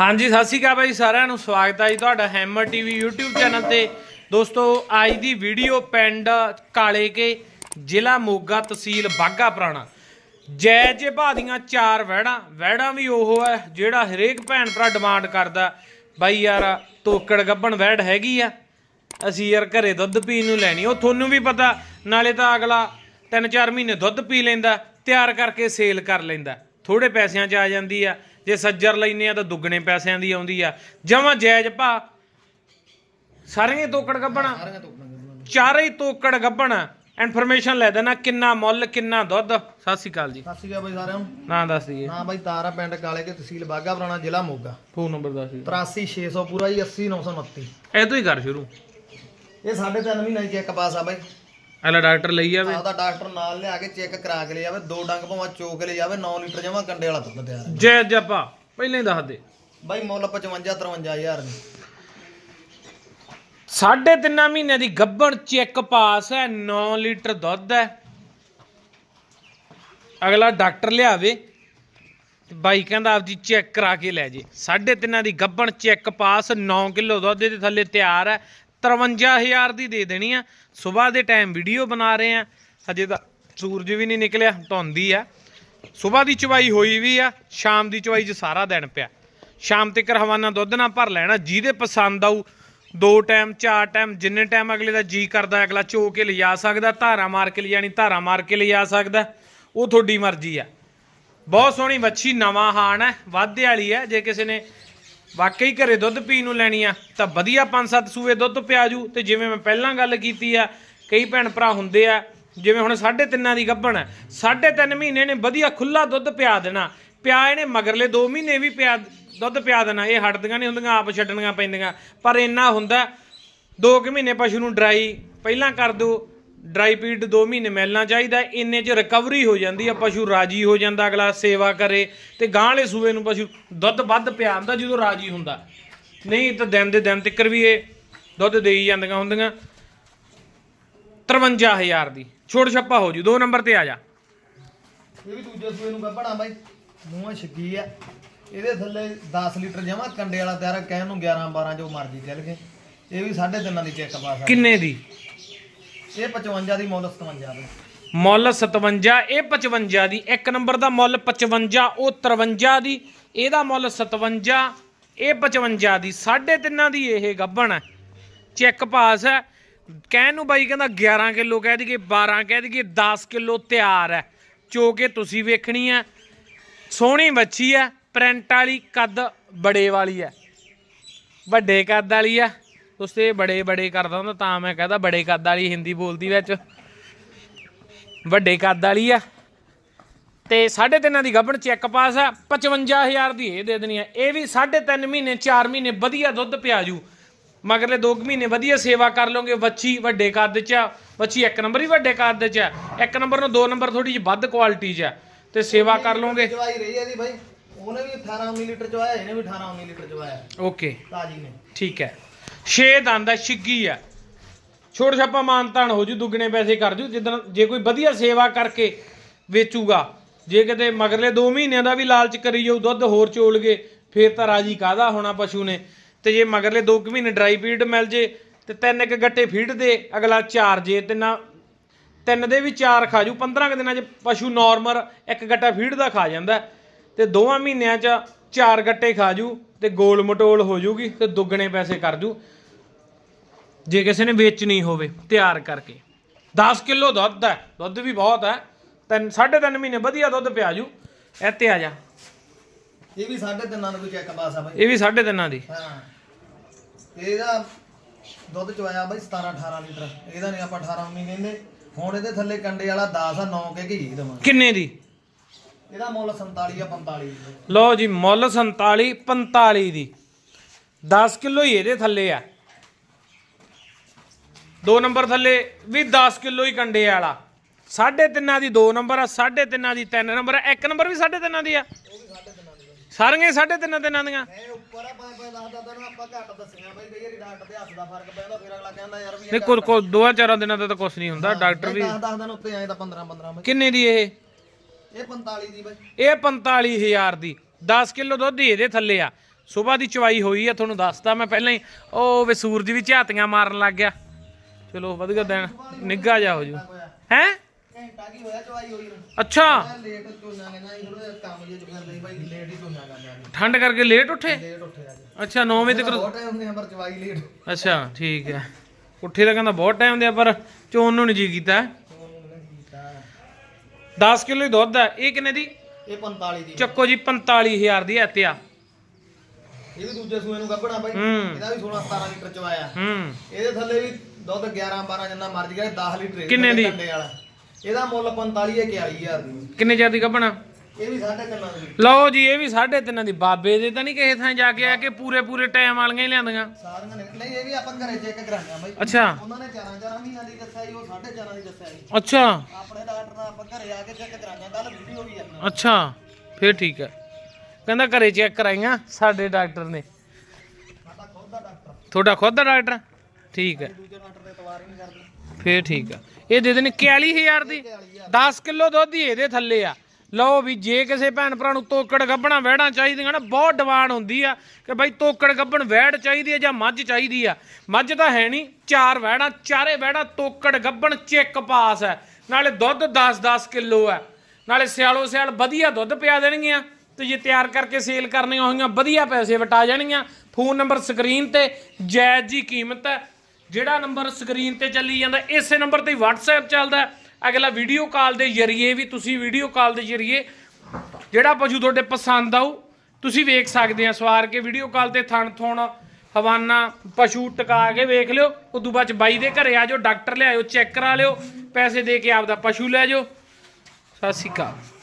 ਹਾਂਜੀ, ਸਤਿ ਸ਼੍ਰੀ ਅਕਾਲ ਬਾਈ, ਸਾਰਿਆਂ ਨੂੰ ਸਵਾਗਤ ਹੈ ਜੀ ਤੁਹਾਡਾ ਹੈਮਰ ਟੀਵੀ YouTube ਚੈਨਲ ਤੇ। ਦੋਸਤੋ, ਅੱਜ ਦੀ ਵੀਡੀਓ ਪਿੰਡ ਕਾਲੇਕੇ, ਜ਼ਿਲ੍ਹਾ ਮੋਗਾ ਤਹਿਸੀਲ ਬਾਗਾ ਪੁਰਾਣਾ। ਜੈ ਜੇ ਦੀਆਂ ਚਾਰ ਵਹਿੜਾਂ ਵਹਿੜਾਂ ਵੀ ਉਹ ਹੈ ਜਿਹੜਾ ਹਰੇਕ ਭੈਣ ਭਰਾ ਡਿਮਾਂਡ ਕਰਦਾ। ਬਾਈ ਯਾਰ, ਤੋਕੜ ਗੱਬਣ ਵਹਿੜ ਹੈਗੀ ਆ। ਅਸੀਂ ਯਾਰ ਘਰੇ ਦੁੱਧ ਪੀਣ ਨੂੰ ਲੈਣੀ, ਉਹ ਤੁਹਾਨੂੰ ਵੀ ਪਤਾ, ਨਾਲੇ ਤਾਂ ਅਗਲਾ 3-4 ਮਹੀਨੇ ਦੁੱਧ ਪੀ ਲੈਂਦਾ, ਤਿਆਰ ਕਰਕੇ ਸੇਲ ਕਰ ਲੈਂਦਾ। ਥੋੜੇ ਪੈਸਿਆਂ 'ਚ ਆ ਜਾਂਦੀ ਆ। ਜੇ ਸੱਜਰ ਲੈਨੇ ਆ ਤਾਂ ਦੁੱਗਣੇ ਪੈਸਿਆਂ ਦੀ ਆਉਂਦੀ ਆ। ਜਮਾਂ ਜਾਇਜ਼ ਭਾ। ਸਾਰੀਆਂ ਹੀ ਤੋਕੜ ਗੱਬਣਾ। ਚਾਰੇ ਹੀ ਤੋਕੜ ਗੱਬਣਾ। ਇਨਫੋਰਮੇਸ਼ਨ ਲੈ ਦੇਣਾ ਕਿੰਨਾ ਮੁੱਲ ਕਿੰਨਾ ਦੁੱਧ। ਸਤਿ ਸ਼੍ਰੀ ਅਕਾਲ ਜੀ। ਸਤਿ ਸ਼੍ਰੀ ਅਕਾਲ ਬਾਈ ਸਾਰਿਆਂ ਨੂੰ। ਨਾਂ ਦੱਸ ਦਈਏ। ਨਾ ਬਾਈ ਤਾਰਾ ਪਿੰਡ ਕਾਲੇ ਕੇ ਤਹਿਸੀਲ ਬਾਗਾ ਪੁਰਾਣਾ ਜ਼ਿਲ੍ਹਾ ਮੋਗਾ। ਫੋਨ ਨੰਬਰ ਦੱਸ ਦਈਏ। 83600 ਪੂਰਾ ਜੀ 80929 ਇਹ ਤੋਂ ਹੀ ਕਰ ਸ਼ੁਰੂ। ਇਹ ਸਾਢੇ ਤਿੰਨ ਮਹੀਨੇ ਦੀ ਚੈੱਕ ਪਾਸ ਆ ਬਾਈ। ਅਗਲਾ ਡਾਕਟਰ ਲਈ ਜਾਵੇ। ਆਪਦਾ ਡਾਕਟਰ ਨਾਲ ਲਿਆ ਕੇ ਚੈੱਕ ਕਰਾ ਕੇ ਲੈ ਜਾਵੇ ਦੋ ਡੰਗ ਭਾਵੇਂ ਚੋਕ ਲੈ ਜਾਵੇ 9 ਲੀਟਰ ਜਮਾ ਕੰਡੇ ਵਾਲਾ ਦੁੱਧ ਤਿਆਰ ਹੈ। ਜੈ ਜਪਾ ਪਹਿਲਾਂ ਹੀ ਦੱਸ ਦੇ। ਬਾਈ ਮੁੱਲ 55 53000 ਦੀ। ਸਾਢੇ ਤਿੰਨਾਂ ਮਹੀਨਿਆਂ ਦੀ ਗੱਬਣ ਚੈੱਕ ਪਾਸ ਹੈ 9 ਲੀਟਰ ਦੁੱਧ ਹੈ। ਅਗਲਾ ਡਾਕਟਰ ਲਿਆਵੇ ਤੇ ਬਾਈ ਕਹਿੰਦਾ ਆਪਦੀ ਚੈੱਕ ਕਰਾ ਕੇ ਲੈ ਜੇ। ਸਾਢੇ ਤਿੰਨਾਂ ਦੀ ਗੱਬਣ ਚੈੱਕ ਪਾਸ 9 ਕਿਲੋ ਦੁੱਧ ਦੇ ਥੱਲੇ ਤਿਆਰ ਹੈ। 53000 ਦੀ ਦੇ ਦੇਣੀ ਆ। ਸਵੇਰ ਦੇ ਟਾਈਮ ਵੀਡੀਓ ਬਣਾ ਰਹੇ ਆ। ਹਜੇ ਤਾਂ ਸੂਰਜ ਵੀ ਨਹੀਂ ਨਿਕਲਿਆ, ਧੁੰਦੀ ਆ। ਸਵੇਰ ਦੀ ਚਵਾਈ ਹੋਈ ਵੀ ਆ, ਸ਼ਾਮ ਦੀ ਚਵਾਈ 'ਚ ਸਾਰਾ ਦਿਨ ਪਿਆ। ਸ਼ਾਮ ਤੱਕ ਹਵਾਨਾ ਦੁੱਧ ਨਾ ਭਰ ਲੈਣਾ, ਜਿਹਦੇ ਪਸੰਦ ਆਊ, ਦੋ ਟਾਈਮ ਚਾਰ ਟਾਈਮ ਜਿੰਨੇ ਟਾਈਮ ਅਗਲੇ ਦਾ ਜੀ ਕਰਦਾ, ਅਗਲਾ ਚੋ ਕੇ ਲਿਜਾ ਸਕਦਾ, ਧਾਰਾ ਮਾਰ ਕੇ ਲਿਜਾਣੀ, ਧਾਰਾ ਮਾਰ ਕੇ ਲਿਜਾ ਸਕਦਾ, ਉਹ ਤੁਹਾਡੀ ਮਰਜ਼ੀ ਆ। ਬਹੁਤ ਸੋਹਣੀ ਵੱਛੀ ਨਵਾਂ ਹਾਣ ਹੈ ਵਾਧੇ ਵਾਲੀ ਹੈ ਜੇ ਕਿਸੇ ਨੇ ਵਾਕਈ ਘਰੇ ਦੁੱਧ ਪੀਣ ਨੂੰ ਲੈਣੀ ਆ, ਤਾਂ ਵਧੀਆ 5-7 ਸੂਏ ਦੁੱਧ ਪਿਆਜੂ। ਤੇ ਜਿਵੇਂ ਮੈਂ ਪਹਿਲਾਂ ਗੱਲ ਕੀਤੀ ਆ, ਕਈ ਭੈਣ ਭਰਾ ਹੁੰਦੇ ਆ, ਜਿਵੇਂ ਹੁਣ ਸਾਢੇ ਤਿੰਨਾਂ ਦੀ ਗੱਭਣ ਹੈ ਸਾਢੇ ਤਿੰਨ ਮਹੀਨੇ ਨੇ ਵਧੀਆ ਖੁੱਲਾ ਦੁੱਧ ਪਿਆ ਦੇਣਾ। ਪਿਆ ਇਹਨੇ ਮਗਰਲੇ 2 ਮਹੀਨੇ ਵੀ ਪਿਆ, ਦੁੱਧ ਪਿਆ ਦੇਣਾ। ਇਹ ਹਟਦੀਆਂ ਨਹੀਂ ਹੁੰਦੀਆਂ, ਆਪ ਛੱਡਣੀਆਂ ਪੈਂਦੀਆਂ। ਪਰ ਇੰਨਾ ਹੁੰਦਾ 2 ਕੁ ਮਹੀਨੇ ਪਸ਼ੂ ਨੂੰ ਡਰਾਈ, ਪਹਿਲਾਂ ਕਰ ਦਿਓ ਡਰਾਈ ਪੀਰੀਅਡ 2 ਮਹੀਨੇ ਮਿਲਣਾ ਚਾਹੀਦਾ ਇੰਨੇ ਚ ਰਿਕਵਰੀ ਹੋ ਜਾਂਦੀ ਆ ਪਸ਼ੂ ਰਾਜੀ ਹੋ ਜਾਂਦਾ ਅਗਲਾ ਸੇਵਾ ਕਰੇ ਤੇ ਗਾਂ ਵਾਲੇ ਸੂਏ ਨੂੰ ਪਸ਼ੂ ਦੁੱਧ ਵੱਧ ਪਿਆ ਹੁੰਦਾ ਜਦੋਂ ਰਾਜੀ ਹੁੰਦਾ। ਨਹੀਂ ਤਾਂ ਦਿਨ ਦੇ ਦਿਨ ਤੱਕ ਵੀ ਇਹ ਦੁੱਧ ਦੇਈ ਜਾਂਦੀਆਂ ਹੁੰਦੀਆਂ। 53000 ਦੀ। ਛੋੜ ਛੱਪਾ ਹੋ ਜੂ ਦੋ ਨੰਬਰ ਤੇ ਆ ਜਾ। ਇਹ ਵੀ ਦੂਜੇ ਸੂਏ ਨੂੰ ਗੱਭਣਾ ਬਾਈ। ਮੂੰਹਾਂ ਛਿੱਗੀ ਆ। ਇਹਦੇ ਥੱਲੇ 10 ਲੀਟਰ ਜਮਾ ਕੰਡੇ ਵਾਲਾ ਤਿਆਰ ਕਹਿਣ ਨੂੰ 11 12 ਜੋ ਮਰਜ਼ੀ ਚੱਲ ਗਏ। ਇਹ ਵੀ ਸਾਢੇ ਤਿੰਨਾਂ ਦੀ ਚੈੱਕ ਪਾਸ ਆ ਕਿੰਨੇ ਦੀ? ਇਹ 55 ਦੀ ਮੁੱਲ 57 ਦੀ। ਮੁੱਲ 57 ਇਹ 55 ਦੀ। ਇੱਕ ਨੰਬਰ ਦਾ ਮੁੱਲ 55 ਉਹ 53 ਦੀ। ਇਹਦਾ ਮੁੱਲ 57 ਇਹ 55 ਦੀ। ਸਾਢੇ ਤਿੰਨਾਂ ਦੀ ਇਹ ਗੱਭਣ। ਹੈ ਚੈੱਕ ਪਾਸ ਹੈ। ਕਹਿਣ ਨੂੰ ਬਾਈ ਕਹਿੰਦਾ 11 ਕਿਲੋ ਕਹਿ ਦਈਏ 12 ਕਹਿ ਦਈਏ 10 ਕਿਲੋ ਤਿਆਰ ਹੈ। ਚੋ ਕੇ ਤੁਸੀਂ ਵੇਖਣੀ ਹੈ। ਸੋਹਣੀ ਬੱਚੀ ਹੈ। ਪ੍ਰਿੰਟ ਵਾਲੀ ਕੱਦ ਬੜੇ ਵਾਲੀ ਹੈ। ਵੱਡੇ ਕੱਦ ਵਾਲੀ ਹੈ। ਉਸਤੇ ਬੜੇ ਬੜੇ ਕਰਦਾ ਹੁੰਦਾ ਤਾਂ ਮੈਂ ਕਹਦਾ ਬੜੇ ਕੱਦ ਵਾਲੀ ਹਿੰਦੀ ਬੋਲਦੀ ਵਿੱਚ। ਵੱਡੇ ਕੱਦ ਵਾਲੀ ਆ। ਤੇ 3.5 ਦੀ ਗੱਭਣ ਚੈੱਕ ਪਾਸ ਆ 55000 ਦੀ ਇਹ ਦੇ ਦੇਣੀ ਆ। ਇਹ ਵੀ 3.5 ਮਹੀਨੇ 4 ਮਹੀਨੇ ਵਧੀਆ ਦੁੱਧ ਪਿਆ ਜੂ। ਮਗਰਲੇ 2 ਮਹੀਨੇ ਵਧੀਆ ਸੇਵਾ ਕਰ ਲਓਗੇ ਵੱਛੀ ਵੱਡੇ ਕੱਦ 'ਚ ਆ। ਵੱਛੀ ਇੱਕ ਨੰਬਰ ਹੀ ਵੱਡੇ ਕੱਦ 'ਚ ਆ। ਇੱਕ ਨੰਬਰ ਨੂੰ ਦੋ ਨੰਬਰ ਥੋੜੀ ਜਿਹੀ ਵੱਧ ਕੁਆਲਿਟੀ 'ਚ ਆ। ਤੇ ਸੇਵਾ ਕਰ ਰਹੀ ਬਾਈ। ਉਹਨੇ ਵੀ 18 19 ਲੀਟਰ ਚਵਾਇਆ ਇਹਨੇ ਵੀ 18 19 ਲੀਟਰ ਚਵਾਇਆ। ਓਕੇ। ਤਾਜੀ ਨੇ। ਠੀਕ ਹੈ। 6 ਦੰਦ ਆ, ਛਿੱਗੀ ਆ। ਛੋੜ ਛਾਪਾ ਮਾਨਤਾਨ ਹੋ ਜੂ, ਦੁੱਗਣੇ ਪੈਸੇ ਕਰ ਜੂ, ਜਿੱਦਣ ਜੇ ਕੋਈ ਵਧੀਆ ਸੇਵਾ ਕਰਕੇ ਵੇਚੂਗਾ, ਜੇ ਕਿਤੇ ਮਗਰਲੇ 2 ਮਹੀਨਿਆਂ ਦਾ ਵੀ ਲਾਲਚ ਕਰੀ ਜਾਊ, ਦੁੱਧ ਹੋਰ ਚੋਲ ਗਏ, ਫੇਰ ਤਾਂ ਰਾਜੀ ਕਾਦਾ ਹੋਣਾ ਪਸ਼ੂ ਨੇ। ਤੇ ਜੇ ਮਗਰਲੇ 2 ਮਹੀਨੇ ਡਰਾਈ ਪੀਰੀਅਡ ਮਿਲ ਜੇ, ਤੇ ਤਿੰਨ ਇੱਕ ਗੱਟੇ ਫੀਡ ਦੇ, ਅਗਲਾ ਚਾਰ ਜੇ ਤਿੰਨਾਂ ਤਿੰਨ ਦੇ ਵੀ ਚਾਰ ਖਾ ਜੂ 15 ਕੁ ਦਿਨਾਂ 'ਚ ਪਸ਼ੂ ਨਾਰਮਲ ਇੱਕ ਗੱਟਾ ਫੀਡ ਦਾ ਖਾ ਜਾਂਦਾ। ਹੈ ਤੇ ਦੋਵਾਂ ਮਹੀਨਿਆਂ 'ਚ ਚਾਰ ਗੱਟੇ ਖਾ ਜੂ ਤੇ ਗੋਲ ਮਟੋਲ ਹੋ ਜੂਗੀ ਤੇ ਦੁੱਗਣੇ ਪੈਸੇ ਕਰ ਜੂ। ਜੇ ਕਿਸੇ ਨੇ ਵੇਚਣੀ ਹੋਵੇ ਤਿਆਰ ਕਰਕੇ। 10 ਕਿਲੋ ਦੁੱਧ ਹੈ ਦੁੱਧ ਵੀ ਬਹੁਤ ਹੈ। ਤਿੰਨ ਸਾਢੇ ਤਿੰਨ ਮਹੀਨੇ ਵਧੀਆ ਦੁੱਧ ਪਿਆ ਜੂ। ਇੱਥੇ ਆ ਜਾ। ਇਹ ਵੀ ਸਾਢੇ ਤਿੰਨਾਂ ਕੋਈ ਚੈੱਕ ਪਾਸ ਆ ਬਾਈ। ਇਹ ਵੀ ਸਾਢੇ ਤਿੰਨਾਂ ਦੀ। ਹਾਂ। ਇਹਦਾ ਦੁੱਧ ਚਵਾਇਆ ਬਾਈ 17 18 ਲੀਟਰ। ਇਹਦਾ ਨਹੀਂ ਆਪਾਂ 18 19 ਕਹਿੰਦੇ। ਹੁਣ ਇਹਦੇ ਥੱਲੇ ਕੰਡੇ ਵਾਲਾ 10 ਆ 9 ਕਹਿ ਕੇ ਜੀ ਦਵਾਂਗੇ। ਕਿੰਨੇ ਦੀ? ਇਹਦਾ ਮੁੱਲ 47 ਆ 45 ਦੀ ਲਓ ਜੀ ਮੁੱਲ 47 45 ਦੀ। 10 ਕਿਲੋ ਹੀ ਇਹਦੇ ਥੱਲੇ ਆ। ਦੋ ਨੰਬਰ ਥੱਲੇ ਵੀ 10 ਕਿਲੋ ਹੀ ਕੰਡੇ ਵਾਲਾ। ਸਾਢੇ ਤਿੰਨਾਂ ਦੀ ਦੋ ਨੰਬਰ ਆ ਸਾਢੇ ਤਿੰਨਾਂ ਦੀ ਤਿੰਨ ਨੰਬਰ ਆ। ਇੱਕ ਨੰਬਰ ਵੀ ਸਾਢੇ ਤਿੰਨਾਂ ਦੀ ਆ। ਸਾਰੀਆਂ ਹੀ ਸਾਢੇ ਤਿੰਨਾਂ ਤਿੰਨਾਂ ਦੀਆਂ। ਇਹ ਉੱਪਰ ਆ ਪੰਜ ਪੰਜ ਦਸ ਦਸ ਨੂੰ ਆਪਾਂ ਘੱਟ ਦੱਸਿਆ ਬਾਈ ਕਈ ਵਾਰੀ ਡਾਕਟਰ ਦੇ ਹੱਥ ਦਾ ਫ਼ਰਕ ਪੈਂਦਾ ਫਿਰ ਅਗਲਾ ਕਹਿੰਦਾ ਯਾਰ ਵੀ ਨਹੀਂ ਕੋਈ ਕੋਈ ਦੋਆਂ ਚਾਰਾਂ ਦਿਨਾਂ ਦਾ ਤਾਂ ਕੁਝ ਨਹੀਂ ਹੁੰਦਾ ਡਾਕਟਰ ਵੀ 10 10 ਦਿਨ ਉੱਤੇ ਆਏ ਤਾਂ 15 15 ਬਾਈ। ਕਿੰਨੇ ਦੀ ਇਹ? ਇਹ 45 ਦੀ ਬਾਈ। ਇਹ 45000 ਦੀ। 10 ਕਿਲੋ ਦੁੱਧ ਹੀ ਇਹਦੇ ਥੱਲੇ ਆ। ਸਵੇਰ ਦੀ ਚਵਾਈ ਹੋਈ ਆ ਤੁਹਾਨੂੰ ਦੱਸਤਾ ਮੈਂ ਪਹਿਲਾਂ ਹੀ। ਉਹ ਵੇ ਸੂਰਜ ਵੀ ਝਾਤੀਆਂ ਮਾਰਨ ਲੱਗ ਗਿਆ। ਚਲੋ ਵਧੀਆ ਦਿਨ। ਨਿੱਘਾ ਜਾ ਹੋ ਜੂ। ਹੈ? ਘੰਟਾ ਕੀ ਹੋਇਆ ਚਵਾਈ ਹੋਈ ਨੂੰ? ਅੱਛਾ। ਲੇਟ ਝੋਨਾ ਕਹਿੰਦਾ ਥੋੜਾ ਕੰਮ ਜੇ ਚੁੱਕਣ ਲਈ ਬਾਈ ਲੇਟ ਹੀ ਝੋਨਾ ਕਰਦਾ ਠੰਡ ਕਰਕੇ ਲੇਟ ਉੱਠੇ? ਲੇਟ ਉੱਠੇ ਅੱਜ ਅੱਛਾ 9 ਵਜੇ ਤੱਕ ਬਹੁਤ ਟਾਈਮ ਹੁੰਦੇ ਆ ਪਰ ਚਵਾਈ ਲੇਟ ਅੱਛਾ ਠੀਕ ਹੈ। ਉੱਠੇ ਦਾ ਕਹਿੰਦਾ ਬਹੁਤ ਟਾਈਮ ਦੇ ਆ ਪਰ ਚੋਣ ਨੂੰ ਨਹੀਂ ਜੀ ਕੀਤਾ। 10 ਕਿਲੋ ਹੀ ਦੁੱਧ ਹੈ। ਇਹ ਕਿੰਨੇ ਦੀ? ਇਹ 45 ਦੀ। ਚੱਕੋ ਜੀ 45000 ਦੀ ਐਤੇ ਆ। ਇਹ ਵੀ ਦੂਜੇ ਸੂਏ ਨੂੰ ਗੱਭਣਾ ਬਾਈ। ਹੂੰ। ਇਹਦਾ ਵੀ 16 17 ਲੀਟਰ ਚਵਾਇਆ ਹੂੰ। ਇਹਦੇ ਥੱਲੇ ਵੀ ਦੁੱਧ 11 12 ਜਿੰਨਾ ਮਰਜ਼ੀ ਕਰੇ 10 ਲੀਟਰ ਕਿੰਨੇ ਦੀ? ਕੰਡੇ ਵਾਲਾ। ਇਹਦਾ ਮੁੱਲ 45 ਹੈ 41000 ਦੀ। ਕਿੰਨੇ ਚਿਰ ਦੀ ਗੱਭਣਾ? ਇਹ ਵੀ ਸਾਢੇ ਤਿੰਨਾਂ ਦੀ ਲਓ ਜੀ ਇਹ ਵੀ ਸਾਢੇ ਤਿੰਨਾਂ ਦੀ ਬਾਬੇ ਦੇ ਤਾਂ ਨਹੀਂ ਕਿਸੇ ਥਾਂ ਜਾ ਕੇ ਆ ਕੇ ਪੂਰੇ ਪੂਰੇ ਟਾਈਮ ਵਾਲੀਆਂ ਹੀ ਲਿਆਂਦੀਆਂ? ਸਾਰੀਆਂ ਨੇ ਨਹੀਂ ਇਹ ਵੀ ਆਪਾਂ ਘਰੇ ਚੈੱਕ ਕਰਾਂਗੇ ਬਾਈ। ਅੱਛਾ। ਉਹਨਾਂ ਨੇ 4 4 ਮਹੀਨਿਆਂ ਦੀ ਦੱਸਿਆ ਸੀ ਉਹ ਸਾਢੇ 4 ਦੀ ਦੱਸਿਆ ਸੀ। ਅੱਛਾ। ਆਪਣੇ ਡਾਕਟਰ ਨਾਲ ਆਪਾਂ ਘਰੇ ਆ ਕੇ ਚੈੱਕ ਕਰਾਂਗੇ ਕੱਲ ਵੀਡੀਓ ਵੀ ਆਣਾ ਅੱਛਾ ਫਿਰ ਠੀਕ ਹੈ। ਕਹਿੰਦਾ ਘਰੇ ਚੈੱਕ ਕਰਾਈਆਂ ਸਾਡੇ ਡਾਕਟਰ ਨੇ। ਸਾਡਾ ਖੁਦ ਦਾ ਡਾਕਟਰ। ਤੁਹਾਡਾ ਖੁਦ ਦਾ ਡਾਕਟਰ? ਠੀਕ ਹੈ। ਦੂਜੇ ਡਾਕਟਰ ਦੇ ਤਵਾਰ ਹੀ ਨਹੀਂ ਕਰਦੇ। ਫੇਰ ਠੀਕ ਆ। ਇਹ ਦੇ ਦੇਣੇ 41000 ਦੀ 10 ਕਿਲੋ ਦੁੱਧ ਹੀ ਇਹਦੇ ਥੱਲੇ ਆ। ਲਓ ਵੀ ਜੇ ਕਿਸੇ ਭੈਣ ਭਰਾ ਨੂੰ ਤੋਕੜ ਗੱਭਣਾ ਵਹਿੜਾਂ ਚਾਹੀਦੀਆਂ ਨਾ, ਬਹੁਤ ਡਿਮਾਂਡ ਹੁੰਦੀ ਆ ਕਿ ਬਾਈ ਤੋਕੜ ਗੱਭਣ ਵਹਿੜ ਚਾਹੀਦੀ ਆ ਜਾਂ ਮੱਝ ਚਾਹੀਦੀ ਆ। ਮੱਝ ਤਾਂ ਹੈ ਨਹੀਂ, ਚਾਰ ਵਹਿੜਾਂ, ਚਾਰੇ ਵਹਿੜਾਂ ਤੋਕੜ ਗੱਭਣ ਚੈੱਕ ਪਾਸ ਹੈ ਨਾਲੇ ਦੁੱਧ 10-10 ਕਿਲੋ ਹੈ ਨਾਲੇ ਸਿਆਲੋ ਸਿਆਲ ਵਧੀਆ ਦੁੱਧ ਪਿਆ ਦੇਣਗੀਆਂ। ਤੇ ਜੇ ਤਿਆਰ ਕਰਕੇ ਸੇਲ ਕਰਨੀਆਂ ਹੋਈਆਂ, ਵਧੀਆ ਪੈਸੇ ਵਟਾ ਜਾਣਗੀਆਂ। ਫੋਨ ਨੰਬਰ ਸਕਰੀਨ ਤੇ ਜਾਇਜ਼ ਜੀ ਕੀਮਤ ਹੈ ਜਿਹੜਾ ਨੰਬਰ ਸਕਰੀਨ ਤੇ ਚੱਲੀ ਜਾਂਦਾ, ਇਸੇ ਨੰਬਰ ਤੇ WhatsApp ਚੱਲਦਾ। ਅਗਲਾ ਵੀਡੀਓ ਕਾਲ ਦੇ ਜ਼ਰੀਏ ਵੀ ਤੁਸੀਂ ਵੀਡੀਓ ਕਾਲ ਦੇ ਜ਼ਰੀਏ ਜਿਹੜਾ ਪਸ਼ੂ ਤੁਹਾਡੇ ਪਸੰਦ ਆਊ, ਤੁਸੀਂ ਵੇਖ ਸਕਦੇ ਆ ਸਵਾਰ ਕੇ ਵੀਡੀਓ ਕਾਲ ਤੇ ਥਣ ਥੁਣ, ਹਵਾਨਾ, ਪਸ਼ੂ ਟਿਕਾ ਕੇ ਵੇਖ ਲਿਓ, ਉਦੋਂ ਬਾਅਦ ਚ ਬਾਈ ਦੇ ਘਰੇ ਆ ਜਾਓ, ਡਾਕਟਰ ਲਿਆਇਓ, ਚੈੱਕ ਕਰਾ ਲਿਓ, ਪੈਸੇ ਦੇ ਕੇ ਆਪਦਾ ਪਸ਼ੂ ਲੈ ਜਾਓ। ਸਤਿ ਸ਼੍ਰੀ ਅਕਾਲ।